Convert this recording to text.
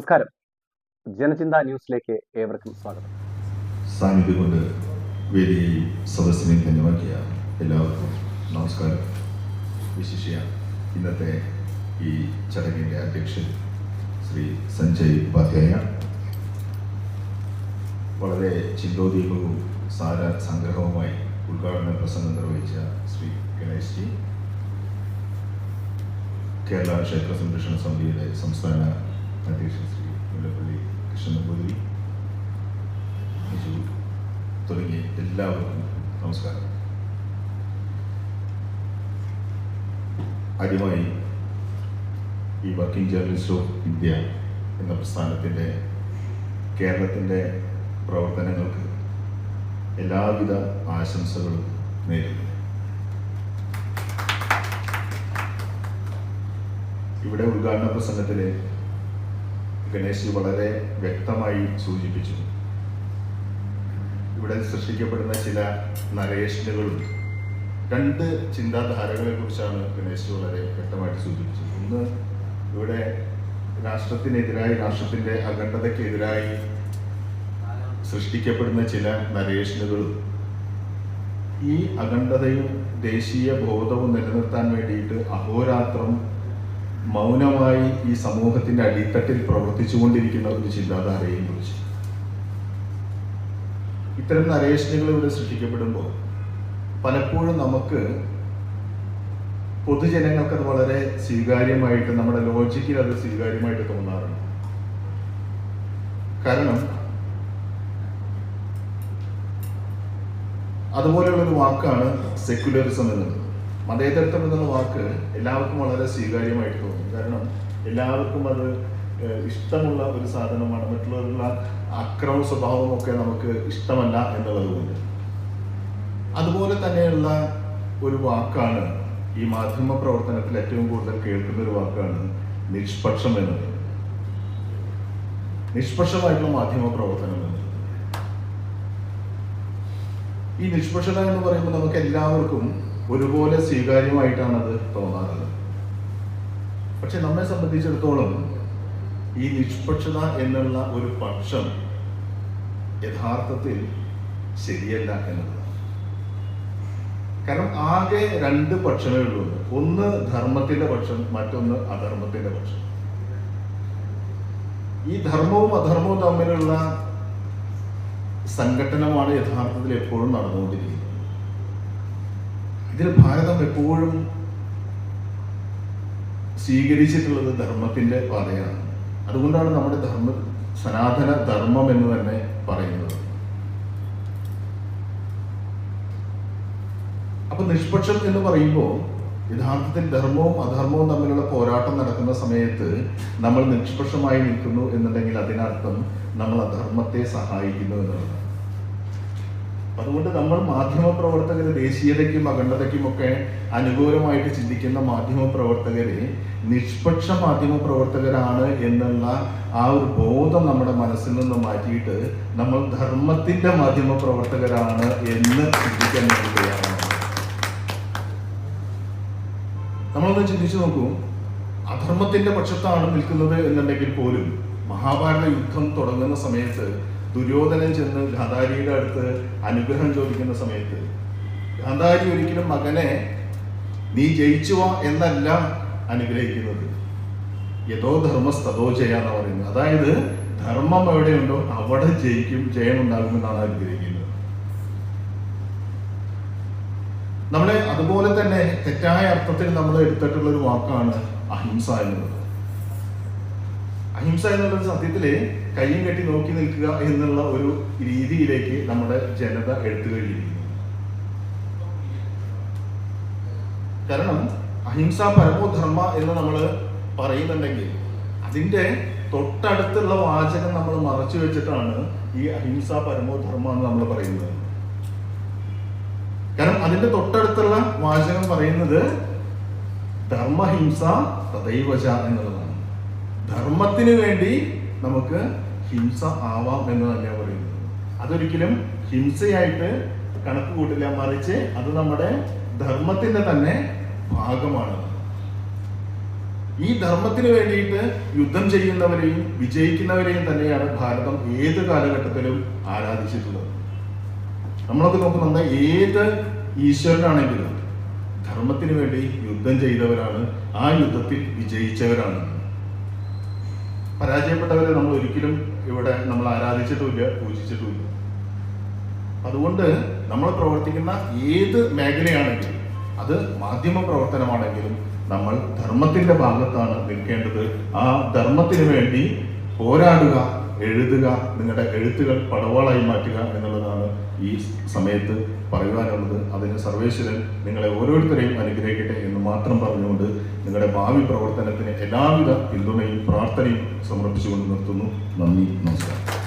നമസ്കാരം. ജനചിന്ത ന്യൂസിലേക്ക് ഏവർക്കും സ്വാഗതം. സാന്നിധ്യം കൊണ്ട് വേദിയെയും സദസ്സിനെയും ധന്യമാക്കിയ എല്ലാവർക്കും നമസ്കാരം. വിശിഷ്യ ഇന്നത്തെ ഈ ചടങ്ങിന്റെ അധ്യക്ഷൻ ശ്രീ സഞ്ജയ് ഉപാധ്യായ. വളരെ ചിന്തോദീപവും സാര സംഗ്രഹവുമായി ഉദ്ഘാടന പ്രസംഗം നിർവഹിച്ച ശ്രീ ഗണേഷ് ജി കേരള ക്ഷേത്ര സംരക്ഷണ സമിതിയുടെ സംസ്ഥാന അധ്യക്ഷൻ ശ്രീ മുല്ലപ്പള്ളി കൃഷ്ണൻ നമ്പൂതിരി ബിജു എല്ലാവർക്കും നമസ്കാരം. ആദ്യമായി ഈ വർക്കിംഗ് ജേർണലിസ്റ്റ് ഓഫ് ഇന്ത്യ എന്ന പ്രസ്ഥാനത്തിന്റെ കേരളത്തിന്റെ പ്രവർത്തനങ്ങൾക്ക് എല്ലാവിധ ആശംസകളും നേരുന്നു. ഇവിടെ ഉദ്ഘാടന പ്രസംഗത്തിൽ ഗണേശ് വളരെ വ്യക്തമായി സൂചിപ്പിച്ചു. ഇവിടെ സൃഷ്ടിക്കപ്പെടുന്ന ചില നരേഷനുകളും രണ്ട് ചിന്താധാരകളെ കുറിച്ചാണ് ഗണേശ് വളരെ വ്യക്തമായിട്ട് സൂചിപ്പിച്ചത്. ഒന്ന് ഇവിടെ രാഷ്ട്രത്തിനെതിരായി രാഷ്ട്രത്തിന്റെ അഖണ്ഡതയ്ക്കെതിരായി സൃഷ്ടിക്കപ്പെടുന്ന ചില നരേഷനുകളും ഈ അഖണ്ഡതയും ദേശീയ ബോധവും നിലനിർത്താൻ വേണ്ടിയിട്ട് അഹോരാത്രം മൗനമായി ഈ സമൂഹത്തിന്റെ അടിത്തട്ടിൽ പ്രവർത്തിച്ചുകൊണ്ടിരിക്കുന്ന ഒരു ചിന്താധാരയെയും കുറിച്ച്. ഇത്തരം നരേഷനുകൾ ഇവിടെ സൃഷ്ടിക്കപ്പെടുമ്പോൾ പലപ്പോഴും നമുക്ക് പൊതുജനങ്ങൾക്ക് അത് വളരെ സ്വീകാര്യമായിട്ട് നമ്മുടെ ലോജിക്കിൽ അത് സ്വീകാര്യമായിട്ട് തോന്നാറുണ്ട്. കാരണം അതുപോലെയുള്ളൊരു വാക്കാണ് സെക്യുലറിസം എന്നുള്ളത്. മതേതരത്വം എന്നുള്ള വാക്ക് എല്ലാവർക്കും വളരെ സ്വീകാര്യമായിട്ട് തോന്നും. കാരണം എല്ലാവർക്കും അത് ഇഷ്ടമുള്ള ഒരു സാധനമാണ്. മറ്റുള്ളവരുള്ള അക്രമ സ്വഭാവം ഒക്കെ നമുക്ക് ഇഷ്ടമല്ല എന്നുള്ളത് കൊണ്ട് അതുപോലെ തന്നെയുള്ള ഒരു വാക്കാണ് ഈ മാധ്യമ പ്രവർത്തനത്തിൽ ഏറ്റവും കൂടുതൽ കേൾക്കുന്ന ഒരു വാക്കാണ് നിഷ്പക്ഷം എന്നത്. നിഷ്പക്ഷമായിട്ടുള്ള മാധ്യമ പ്രവർത്തനം എന്നത്. ഈ നിഷ്പക്ഷത എന്ന് പറയുമ്പോൾ നമുക്ക് എല്ലാവർക്കും ഒരുപോലെ സ്വീകാര്യമായിട്ടാണ് അത് തോന്നാറുള്ളത്. പക്ഷെ നമ്മെ സംബന്ധിച്ചിടത്തോളം ഈ നിഷ്പക്ഷത എന്നുള്ള ഒരു പക്ഷം യഥാർത്ഥത്തിൽ ശരിയല്ല എന്നുള്ളതാണ് കാരണം ആകെ രണ്ട് പക്ഷമേ ഉള്ളൂ. ഒന്ന് ധർമ്മത്തിന്റെ പക്ഷം മറ്റൊന്ന് അധർമ്മത്തിന്റെ പക്ഷം. ഈ ധർമ്മവും അധർമ്മവും തമ്മിലുള്ള സംഘടനമാണ് യഥാർത്ഥത്തിൽ എപ്പോഴും നടന്നുകൊണ്ടിരിക്കുന്നത്. ഇതിൽ ഭാരതം എപ്പോഴും സ്വീകരിച്ചിട്ടുള്ളത് ധർമ്മത്തിന്റെ പാതയാണ്. അതുകൊണ്ടാണ് നമ്മുടെ ധർമ്മ സനാതന ധർമ്മം എന്ന് തന്നെ പറയുന്നത്. അപ്പൊ നിഷ്പക്ഷം എന്ന് പറയുമ്പോൾ യഥാർത്ഥത്തിൽ ധർമ്മവും അധർമ്മവും തമ്മിലുള്ള പോരാട്ടം നടക്കുന്ന സമയത്ത് നമ്മൾ നിഷ്പക്ഷമായി നിൽക്കുന്നു എന്നുണ്ടെങ്കിൽ അതിനർത്ഥം നമ്മൾ അധർമ്മത്തെ സഹായിക്കുന്നു എന്നുള്ളതാണ്. അതുകൊണ്ട് നമ്മൾ മാധ്യമ പ്രവർത്തകര് ദേശീയതയ്ക്കും അഖണ്ഡതയ്ക്കും ഒക്കെ അനുകൂലമായിട്ട് ചിന്തിക്കുന്ന മാധ്യമ പ്രവർത്തകര് നിഷ്പക്ഷ മാധ്യമ പ്രവർത്തകരാണ് എന്നുള്ള ആ ഒരു ബോധം നമ്മുടെ മനസ്സിൽ നിന്ന് മാറ്റിയിട്ട് നമ്മൾ ധർമ്മത്തിന്റെ മാധ്യമ പ്രവർത്തകരാണ് എന്ന് ചിന്തിക്കാൻ വേണ്ടിയാണ് നമ്മളൊന്ന് ചിന്തിച്ചു നോക്കൂ. അധർമ്മത്തിന്റെ പക്ഷത്താണ് നിൽക്കുന്നത് എന്നുണ്ടെങ്കിൽ പോലും മഹാഭാരത യുദ്ധം തുടങ്ങുന്ന സമയത്ത് ദുര്യോധനൻ ചെന്ന് ഗാന്ധാരിയുടെ അടുത്ത് അനുഗ്രഹം ചോദിക്കുന്ന സമയത്ത് ഗാന്ധാരി ഒരിക്കലും മകനെ നീ ജയിച്ചുവോ എന്നല്ല അനുഗ്രഹിക്കുന്നത്. യഥോ ധർമ്മസ്തോ ചെയ്യാന്ന് പറയുന്നത്. അതായത് ധർമ്മം എവിടെയുണ്ടോ അവിടെ ജയിക്കും ജയമുണ്ടാകുമെന്നാണ് അനുഗ്രഹിക്കുന്നത്. നമ്മളെ അതുപോലെ തന്നെ തെറ്റായ അർത്ഥത്തിൽ നമ്മൾ എടുത്തിട്ടുള്ള ഒരു വാക്കാണ് അഹിംസ എന്നുള്ളത്. അഹിംസ എന്നുള്ളത് സത്യത്തിൽ കയ്യും കെട്ടി നോക്കി നിൽക്കുക എന്നുള്ള ഒരു രീതിയിലേക്ക് നമ്മുടെ ജനത എടുത്തു കഴിഞ്ഞിരിക്കുന്നു കാരണം അഹിംസ പരമോധർമ്മ എന്ന് നമ്മൾ പറയുന്നുണ്ടെങ്കിൽ അതിന്റെ തൊട്ടടുത്തുള്ള വാചകം നമ്മൾ മറച്ചു വെച്ചിട്ടാണ് ഈ അഹിംസ പരമോധർമ്മ എന്ന് നമ്മൾ പറയുന്നത്. കാരണം അതിന്റെ തൊട്ടടുത്തുള്ള വാചകം പറയുന്നത് ധർമ്മഹിംസ തദൈവച എന്നുള്ളതാണ്. ധർമ്മത്തിന് വേണ്ടി നമുക്ക് ഹിംസ ആവാം എന്ന് തന്നെയാണ് പറയുന്നത്. അതൊരിക്കലും ഹിംസയായിട്ട് കണക്ക് കൂട്ടില്ല. മറിച്ച് അത് നമ്മുടെ ധർമ്മത്തിന്റെ തന്നെ ഭാഗമാണ്. ഈ ധർമ്മത്തിന് വേണ്ടിയിട്ട് യുദ്ധം ചെയ്യുന്നവരെയും വിജയിക്കുന്നവരെയും തന്നെയാണ് ഭാരതം ഏത് കാലഘട്ടത്തിലും ആരാധിച്ചിട്ടുള്ളത്. നമ്മളൊക്കെ നോക്കുന്നുണ്ട് ഏത് ഈശ്വരനാണെങ്കിലും ധർമ്മത്തിന് വേണ്ടി യുദ്ധം ചെയ്തവരാണ്. ആ യുദ്ധത്തിൽ വിജയിച്ചവരാണ്. പരാജയപ്പെട്ടവരെ നമ്മൾ ഒരിക്കലും ഇവിടെ നമ്മൾ ആരാധിച്ചിട്ടുമില്ല പൂജിച്ചിട്ടുമില്ല. അതുകൊണ്ട് നമ്മൾ പ്രവർത്തിക്കുന്ന ഏത് മേഖലയാണെങ്കിലും അത് മാധ്യമ പ്രവർത്തനമാണെങ്കിലും നമ്മൾ ധർമ്മത്തിന്റെ ഭാഗത്താണ് നിൽക്കേണ്ടത്. ആ ധർമ്മത്തിന് വേണ്ടി പോരാടുക എഴുതുക നിങ്ങളുടെ എഴുത്തുകൾ പടവാളായി മാറ്റുക എന്നുള്ളതാണ് ഈ സമയത്ത് പറയുവാനുള്ളത്. അതിന് സർവേശ്വരൻ നിങ്ങളെ ഓരോരുത്തരെയും അനുഗ്രഹിക്കട്ടെ എന്ന് മാത്രം പറഞ്ഞുകൊണ്ട് നിങ്ങളുടെ ഭാവി പ്രവർത്തനത്തിന് എല്ലാവിധ പിന്തുണയും പ്രാർത്ഥനയും സമർപ്പിച്ചുകൊണ്ട് നിർത്തുന്നു. നന്ദി നമസ്കാരം.